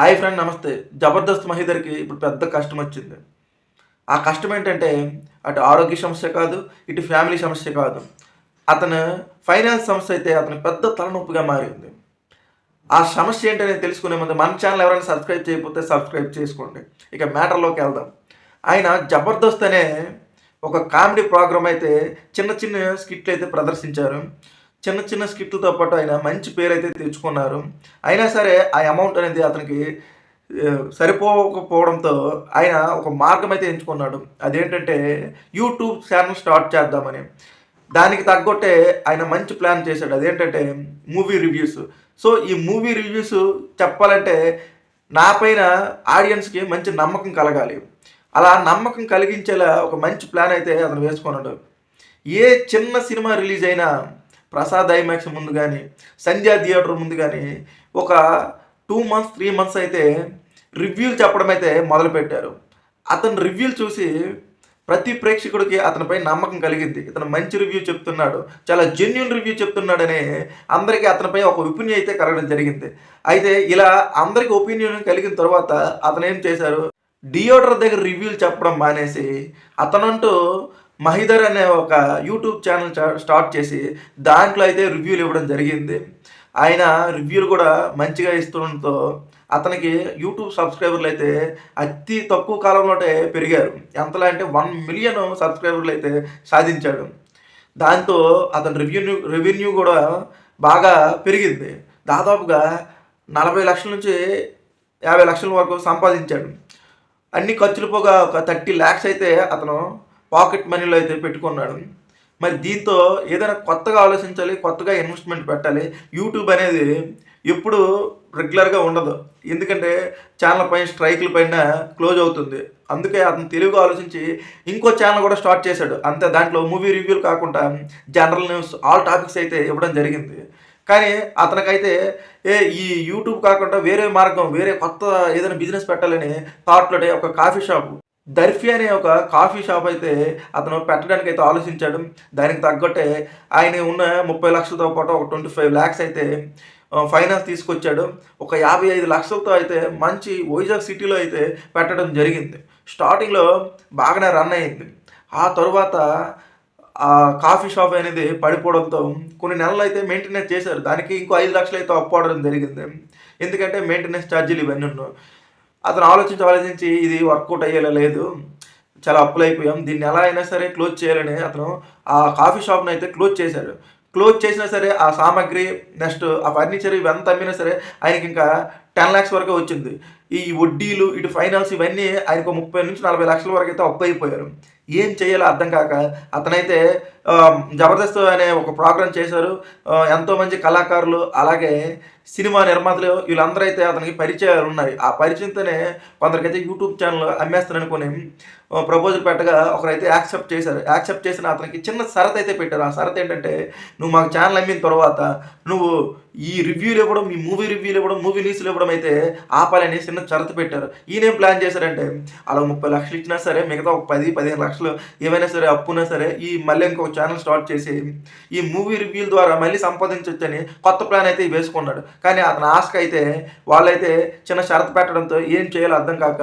Hi friend నమస్తే. జబర్దస్త్ మహిదర్కి ఇప్పుడు పెద్ద కష్టం వచ్చింది. ఆ కష్టం ఏంటంటే అటు ఆరోగ్య సమస్య కాదు ఇటు ఫ్యామిలీ సమస్య కాదు. అతను ఫైనాన్స్ సమస్య అయితే అతను పెద్ద తలనొప్పిగా మారింది. ఆ సమస్య ఏంటనేది తెలుసుకునే ముందు మన ఛానల్ ఎవరైనా సబ్స్క్రైబ్ చేయకపోతే సబ్స్క్రైబ్ చేసుకోండి. ఇక మ్యాటర్లోకి వెళ్దాం. ఆయన జబర్దస్త్ అనే ఒక కామెడీ ప్రోగ్రామ్ అయితే చిన్న చిన్న స్కిట్లు అయితే ప్రదర్శించారు. చిన్న చిన్న స్కిట్లతో పాటు ఆయన మంచి పేరు అయితే తెచ్చుకున్నారు. అయినా సరే ఆ అమౌంట్ అనేది అతనికి సరిపోకపోవడంతో ఆయన ఒక మార్గం అయితే ఎంచుకున్నాడు. అదేంటంటే యూట్యూబ్ ఛానల్ స్టార్ట్ చేద్దామని. దానికి తగ్గొట్టే ఆయన మంచి ప్లాన్ చేశాడు. అదేంటంటే మూవీ రివ్యూస్. సో ఈ మూవీ రివ్యూస్ చెప్పాలంటే నా పైన ఆడియన్స్కి మంచి నమ్మకం కలగాలి. అలా నమ్మకం కలిగించేలా ఒక మంచి ప్లాన్ అయితే అతను వేసుకున్నాడు. ఏ చిన్న సినిమా రిలీజ్ అయినా ప్రసాద్ ఐమాక్స్ ముందు కానీ సంధ్యా థియేటర్ ముందు కానీ ఒక టూ మంత్స్ త్రీ మంత్స్ అయితే రివ్యూలు చెప్పడం అయితే మొదలుపెట్టారు. అతను రివ్యూలు చూసి ప్రతి ప్రేక్షకుడికి అతనిపై నమ్మకం కలిగింది. ఇతను మంచి రివ్యూ చెప్తున్నాడు చాలా జెన్యున్ రివ్యూ చెప్తున్నాడని అందరికీ అతనిపై ఒక ఒపీనియన్ అయితే కలగడం జరిగింది. అయితే ఇలా అందరికి ఒపీనియన్ కలిగిన తర్వాత అతను ఏం చేశారు? డియోడర్ దగ్గర రివ్యూలు చెప్పడం మానేసి అతనంటూ మహిదర్ అనే ఒక యూట్యూబ్ ఛానల్ స్టార్ట్ చేసి దాంట్లో అయితే రివ్యూలు ఇవ్వడం జరిగింది. ఆయన రివ్యూలు కూడా మంచిగా ఇస్తుండటంతో అతనికి యూట్యూబ్ సబ్స్క్రైబర్లు అయితే అతి తక్కువ కాలంలోనే పెరిగారు. ఎంతలా అంటే వన్ మిలియన్ సబ్స్క్రైబర్లు అయితే సాధించాడు. దాంతో అతని రెవెన్యూ రెవెన్యూ కూడా బాగా పెరిగింది. దాదాపుగా నలభై లక్షల నుంచి యాభై లక్షల వరకు సంపాదించాడు. అన్ని ఖర్చులు పోగా ఒక థర్టీ ల్యాక్స్ అయితే అతను పాకెట్ మనీలో అయితే పెట్టుకున్నాడు. మరి దీంతో ఏదైనా కొత్తగా ఆలోచించాలి కొత్తగా ఇన్వెస్ట్మెంట్ పెట్టాలి యూట్యూబ్ అనేది ఎప్పుడు రెగ్యులర్గా ఉండదు. ఎందుకంటే ఛానల్ పైన స్ట్రైక్ల పైన క్లోజ్ అవుతుంది. అందుకే అతను తెలుగు ఆలోచించి ఇంకో ఛానల్ కూడా స్టార్ట్ చేశాడు. అంతే దాంట్లో మూవీ రివ్యూలు కాకుండా జనరల్ న్యూస్ ఆల్ టాపిక్స్ అయితే ఇవ్వడం జరిగింది. కానీ అతనికైతే ఏ ఈ యూట్యూబ్ కాకుండా వేరే మార్గం వేరే కొత్త ఏదైనా బిజినెస్ పెట్టాలని థాట్లో ఒక కాఫీ షాప్ దర్ఫీ అనే ఒక కాఫీ షాప్ అయితే అతను పెట్టడానికి అయితే ఆలోచించాడు. దానికి తగ్గట్టే ఆయన ఉన్న ముప్పై లక్షలతో పాటు ఒక ట్వంటీ ఫైవ్ ల్యాక్స్ అయితే ఫైనాన్స్ తీసుకొచ్చాడు. ఒక యాభై ఐదు లక్షలతో అయితే మంచి వైజాగ్ సిటీలో అయితే పెట్టడం జరిగింది. స్టార్టింగ్లో బాగానే రన్ అయింది. ఆ తరువాత ఆ కాఫీ షాప్ అనేది పడిపోవడంతో కొన్ని నెలలు అయితే మెయింటెనెన్స్ చేశారు. దానికి ఇంకో ఐదు లక్షలు అయితే అప్పు అవడం జరిగింది. ఎందుకంటే మెయింటెనెన్స్ ఛార్జీలు ఇవన్నీ ఉన్నాయి. అతను ఆలోచించి ఆలోచించి ఇది వర్కౌట్ అయ్యేలా లేదు. చాలా అప్పులు అయిపోయాం. దీన్ని ఎలా అయినా సరే క్లోజ్ చేయాలని అతను ఆ కాఫీ షాప్ని అయితే క్లోజ్ చేశాడు. క్లోజ్ చేసినా సరే ఆ సామాగ్రి నెక్స్ట్ ఆ ఫర్నిచర్ ఇవంతా అమ్మినా సరే ఆయనకి ఇంకా టెన్ ల్యాక్స్ వరకు వచ్చింది. ఈ వడ్డీలు ఇటు ఫైనాన్స్ ఇవన్నీ ఆయనకు ముప్పై నుంచి నలభై లక్షల వరకు అయితే అప్పు అయిపోయారు. ఏం చేయాలో అర్థం కాక అతనైతే జబర్దస్త్ అనే ఒక ప్రోగ్రామ్ చేశారు. ఎంతోమంది ఎంతో మంది కళాకారులు అలాగే సినిమా నిర్మాతలు వీళ్ళందరూ అయితే అతనికి పరిచయాలు ఉన్నాయి. ఆ పరిచయంతోనే కొందరికైతే యూట్యూబ్ ఛానల్ అమ్మేస్తాను ప్రపోజల్ పెట్టగా ఒకరైతే యాక్సెప్ట్ చేశారు. యాక్సెప్ట్ చేసిన అతనికి చిన్న షరత్ అయితే పెట్టారు. ఆ షరత్ ఏంటంటే నువ్వు మాకు ఛానల్ అమ్మిన తర్వాత నువ్వు ఈ రివ్యూలు ఇవ్వడం ఈ మూవీ రివ్యూలు ఇవ్వడం మూవీ లీస్లు ఇవ్వడం అయితే ఆపాలని చిన్న షరతు పెట్టారు. ఈయనేం ప్లాన్ చేశారంటే అలా ముప్పై లక్షలు ఇచ్చినా సరే మిగతా ఒక పది పదిహేను లక్షలు ఏమైనా సరే అప్పునా సరే ఈ మళ్ళీ ఇంకొక ఛానల్ స్టార్ట్ చేసి ఈ మూవీ రివ్యూల ద్వారా మళ్ళీ సంపాదించవచ్చని కొత్త ప్లాన్ అయితే వేసుకున్నాడు. కానీ అతని ఆస్క్ అయితే వాళ్ళైతే చిన్న షరతు పెట్టడంతో ఏం చేయాలో అర్థం కాక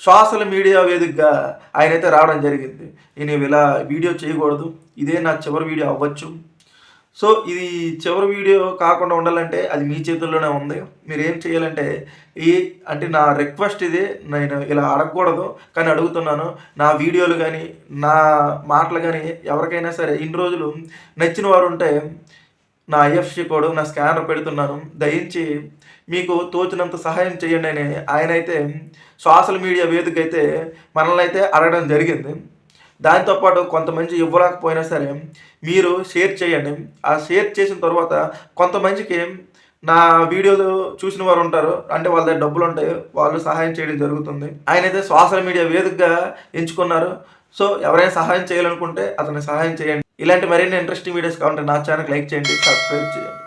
సోషల్ మీడియా వేదికగా ఆయన అయితే రావడం జరిగింది. నేను ఇలా వీడియో చేయకూడదు. ఇదే నా చివరి వీడియో అవ్వచ్చు. సో ఇది చివరి వీడియో కాకుండా ఉండాలంటే అది మీ చేతుల్లోనే ఉంది. మీరు ఏం చేయాలంటే ఈ అంటే నా రిక్వెస్ట్ ఇది. నేను ఇలా అడగకూడదు. కానీ అడుగుతున్నాను. నా వీడియోలు కానీ నా మాటలు కానీ ఎవరికైనా సరే ఇన్ని రోజులు నచ్చిన వారు ఉంటే నా ఐఎఫ్సి కోడ్ నా స్కానర్ పెడుతున్నాను. దయించి మీకు తోచినంత సహాయం చేయండి అని ఆయన అయితే సోషల్ మీడియా వేదిక అయితే మనల్ని అయితే అడగడం జరిగింది. దాంతోపాటు కొంతమంది ఇవ్వలేకపోయినా సరే మీరు షేర్ చేయండి. ఆ షేర్ చేసిన తర్వాత కొంతమందికి నా వీడియోలు చూసిన వారు ఉంటారు. అంటే వాళ్ళ దగ్గర డబ్బులు ఉంటాయి. వాళ్ళు సహాయం చేయడం జరుగుతుంది. ఆయన అయితే సోషల్ మీడియా వేదికగా ఎంచుకున్నారు. సో ఎవరైనా సహాయం చేయాలనుకుంటే అతని సహాయం చేయండి. ఇలాంటి మరిన్ని ఇంట్రెస్టింగ్ వీడియోస్ కావాలంటే నా ఛానల్ లైక్ చేయండి సబ్స్క్రైబ్ చేయండి.